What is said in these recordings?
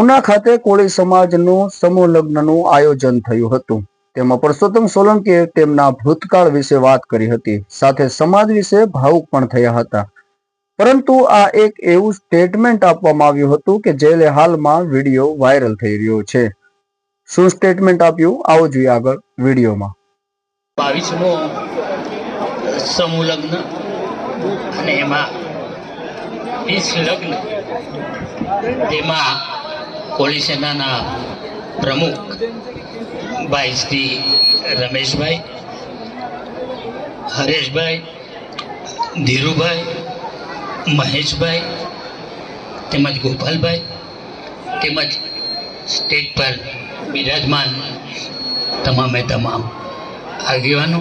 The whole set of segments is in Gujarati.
ઉના ખાતે કોળી સમાજનું સમૂહ લગ્નનું આયોજન થયું હતું. તેમાં પરસોત્તમ સોલંકીએ તેમના ભૂતકાળ વિશે વાત કરી હતી. સાથે સમાજ વિશે ભાવુક પણ થયા હતા. પરંતુ આ એક એવું સ્ટેટમેન્ટ આપવામાં આવ્યું હતું કે જેને હાલમાં વીડિયો વાયરલ થઈ રહ્યો છે. શું સ્ટેટમેન્ટ આપ્યું? આવો જોઈએ આગળ વિડીયોમાં. બાવીસમો સમૂહ લગ્ન અને એમાં વીસ લગ્ન. તેમાં કોળી સેનાના પ્રમુખ ભાઈ શ્રી રમેશભાઈ, હરેશભાઈ, ધીરુભાઈ, મહેશભાઈ, તેમજ ગોપાલભાઈ, તેમજ સ્ટેજ પર બિરાજમાન તમામે તમામ આગેવાનો,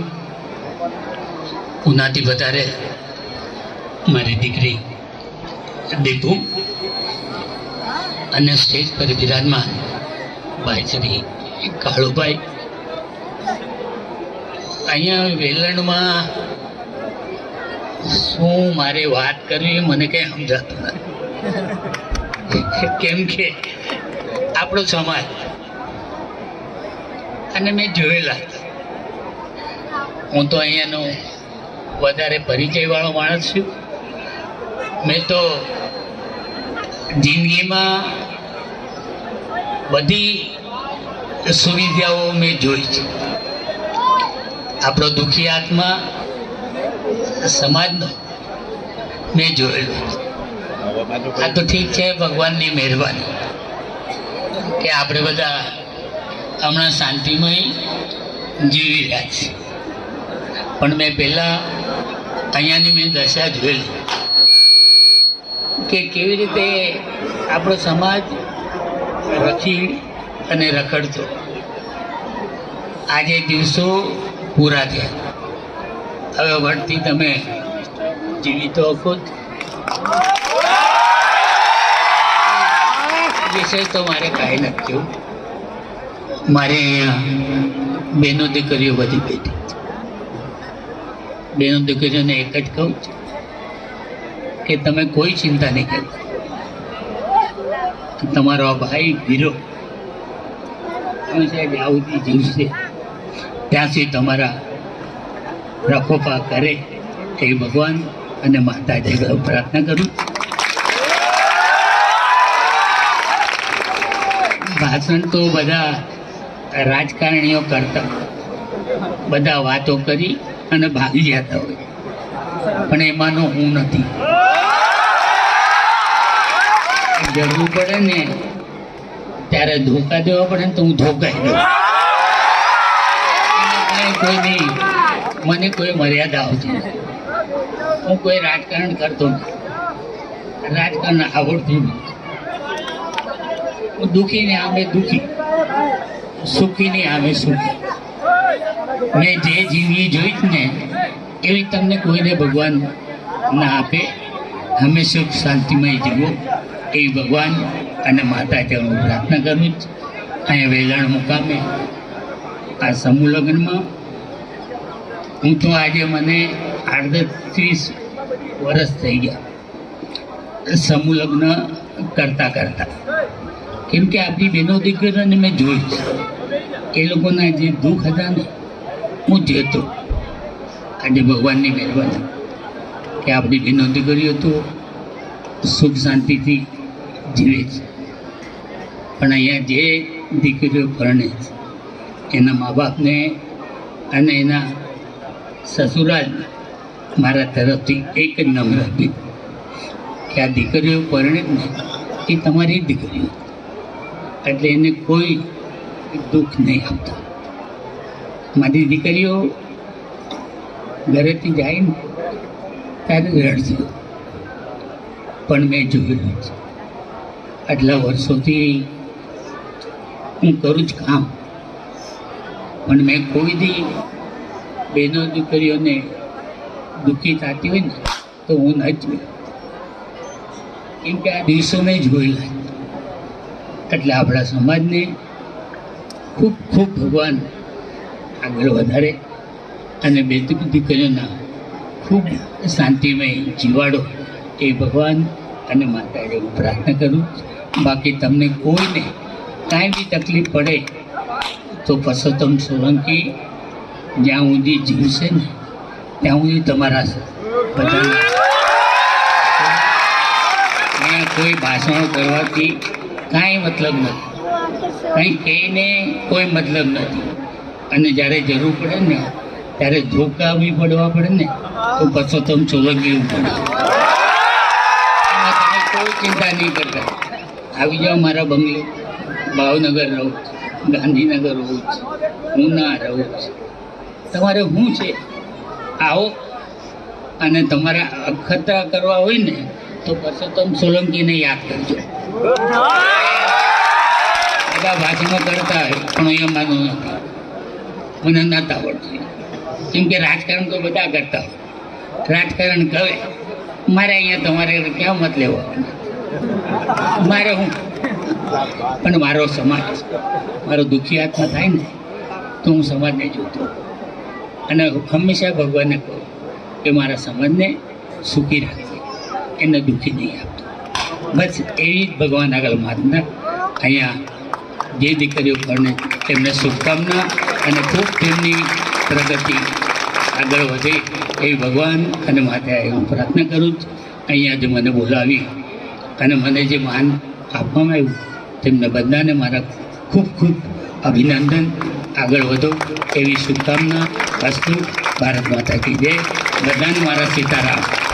ઉનાથી વધારે મારી દીકરી દીપુ અને સ્ટેજ પર બિરાજમાન ભાઈ શ્રી કાળુભાઈ. અહીંયા વેલણમાં શું મારે વાત કરવી મને કંઈ સમજાતું નથી. કેમ કે આપણો સમાજ અને મેં જોયેલા હું તો અહીંયાનો વધારે પરિચયવાળો માણસ છું. મેં તો જિંદગીમાં બધી સુવિધાઓ મેં જોઈ છે. આપણો દુઃખી આત્મા સમાજનો મેં જોયેલો. આ તો ઠીક છે, ભગવાનની મહેરબાની. કે આપણે બધા હમણાં શાંતિમય જીવી રહ્યા છીએ. પણ મેં પહેલાં અહીંયાની મેં દશા જોયેલી. કે કેવી રીતે આપણો સમાજ રખી અને રખડતો. આજે દિવસો પૂરા થયા. હવે વળતી તમે જીવી ખુદ વિષય તો મારે કાંઈ નથી કેવું મારે બહેનો દીકરીઓ બધી બેઠી બેનો દીકરીઓને એક જ કહું છું. કે તમે કોઈ ચિંતા નહીં કરતા તમારો આ ભાઈ તમે સાહેબ આવતી જીવશે. ત્યાં તમારા રખોપા કરે એ ભગવાન અને માતાજી પ્રાર્થના કરું. ભાષણ તો બધા રાજકારણીઓ કરતા બધા વાતો કરી અને ભાગી જતા હોય. પણ એમાંનો હું નથી. જરૂર પડે ને ત્યારે ધોકા દેવા પડે ને તો હું ધોકાઈ દઉં. મને કોઈ મર્યાદા આવતી હું કોઈ રાજકારણ કરતો નથી. રાજકારણ આવડતું નથી. હું દુઃખીને આમે દુઃખી. સુખીને આમે સુખી. મેં જે જીવી જોઈ ને, એવી તમને કોઈને ભગવાન ના આપે. હંમેશા શાંતિમય જીવો. એ ભગવાન અને માતા હું પ્રાર્થના કરું જ અહીંયા વેલાણ મુકામે, આ સમૂહ લગ્નમાં, હું તો આજે મને આડત્રીસ વર્ષ થઈ ગયા. સમૂહ લગ્ન કરતાં કરતાં. કેમ કે આપણી બહેનો દીકરીઓને મેં જોઈ છે. એ લોકોના જે દુઃખ હતા ને, હું જોતો. આજે ભગવાનની મહેરબાની. કે આપણી બહેનો દીકરીઓ તો સુખ શાંતિથી જીવે છે. પણ અહીંયા જે દીકરીઓ પરણે છે, એના મા બાપને અને એના સસુરાલ મારા તરફથી એક જ નમ્ર હતી કે આ દીકરીઓ પરણે ને એ તમારી દીકરીઓ. એટલે એને કોઈ દુઃખ નહીં આપતા. મારી દીકરીઓ ઘરેથી જાય ને, ત્યારે રડશે. પણ મેં જોયેલું છે આટલા વર્ષોથી હું કરું જ કામ. પણ મેં કોઈ દી બહેનો દીકરીઓને દુઃખી થતી હોય ને, તો હું ન જોઈ કેમ કે આ દિવસો મેં જોયેલા એટલે આપણા સમાજને ખૂબ ખૂબ ભગવાન આગળ વધારે અને બે દીકરીઓના ખૂબ શાંતિમય જીવાડો એ ભગવાન અને માતાજી હું પ્રાર્થના કરું બાકી તમને કોઈને કાંઈ બી તકલીફ પડે, તો પરસોત્તમ સોલંકી જ્યાં સુધી જીવશે ને, ત્યાં સુધી તમારા બધા કોઈ ભાષણો કરવાથી કાંઈ મતલબ નથી. કંઈ કહીને કોઈ મતલબ નથી. અને જ્યારે જરૂર પડે ને, ત્યારે ધોકા બી પડવા પડે ને, તો પરસોત્તમ સોલંકી પડે કોઈ ચિંતા નહીં કરતા. આવી જાઓ મારા બંગલે. ભાવનગર રહું છું ગાંધીનગર રહું છું ઉના રહું. છું તમારે શું છે? આવો. અને તમારા અખતરા કરવા હોય ને, તો પરસોત્તમ સોલંકીને યાદ કરજો. બધા ભાષણો કરતા હોય, પણ એ માનું નથી મને નથી આવડતું કેમ કે રાજકારણ તો બધા કરતા હોય. રાજકારણ કહે મારે અહીંયા તમારે ક્યાં મત લેવો મારે હું. પણ મારો સમાજ, મારો દુઃખી આત્મા થાય ને, તો હું સમાજને જોતો. અને હંમેશા ભગવાનને કહું કે મારા સમાજને સુખી રાખજે, એને દુઃખી નહીં આપતો. બસ એવી જ ભગવાન આગળ માતના અહીંયા જે દીકરીઓ પરણે તેમને શુભકામના અને ખૂબ તેમની પ્રગતિ આગળ વધે એવી ભગવાન અને માતાએ હું પ્રાર્થના કરું છું. અહીંયા જે મને બોલાવી. અને મને જે માન આપવામાં આવ્યું, તેમને બધાને મારા ખૂબ ખૂબ અભિનંદન. આગળ વધો. એવી શુભકામના, અસ્તુ. ભારત માતા કી જય. બધાને મારા સીતારામ.